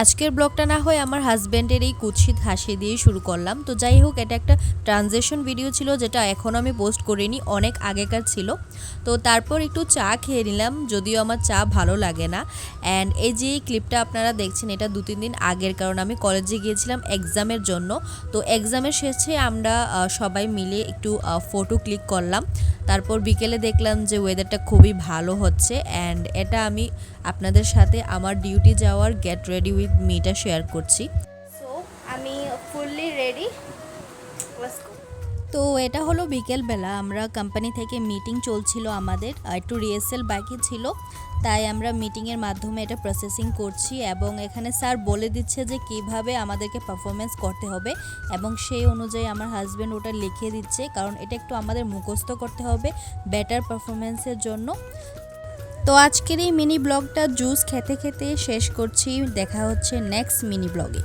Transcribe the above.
আজকের ব্লগটা না হয় আমার হাজব্যান্ডের এই কুৎসিত হাসি দিয়ে শুরু করলাম। তো যাই হোক, এটা একটা ট্রানজেকশন ভিডিও ছিল যেটা এখনও আমি পোস্ট করিনি, অনেক আগেকার ছিল। তো তারপর একটু চা খেয়ে নিলাম, যদিও আমার চা ভালো লাগে না। অ্যান্ড এই যে ক্লিপটা আপনারা দেখছেন, এটা দু তিন দিন আগের, কারণ আমি কলেজে গিয়েছিলাম এক্সামের জন্য। তো এক্সামের শেষে আমরা সবাই মিলে একটু ফটো ক্লিক করলাম। তারপর বিকেলে দেখলাম যে ওয়েদারটা খুবই ভালো হচ্ছে। অ্যান্ড এটা আমি আপনাদের সাথে আমার ডিউটি যাওয়ার গেট রেডি উইথ মিটা শেয়ার করছি। সো আমি ফুললি রেডি তো এটা হলো বিকেলবেলা আমরা কোম্পানি থেকে মিটিং চলছিল আমাদের একটু রিহার্সেল বাকি ছিল। তাই আমরা মিটিংয়ের মাধ্যমে এটা প্রসেসিং করছি এবং এখানে স্যার বলে দিচ্ছে যে কীভাবে আমাদেরকে পারফরমেন্স করতে হবে এবং সেই অনুযায়ী আমার হাজব্যান্ড ওটা লিখে দিচ্ছে কারণ এটা একটু আমাদের মুখস্থ করতে হবে বেটার পারফরমেন্সের জন্য। তো আজকের এই মিনি ব্লগটা জুস খেতে খেতে শেষ করছি। দেখা হচ্ছে নেক্সট মিনি ব্লগে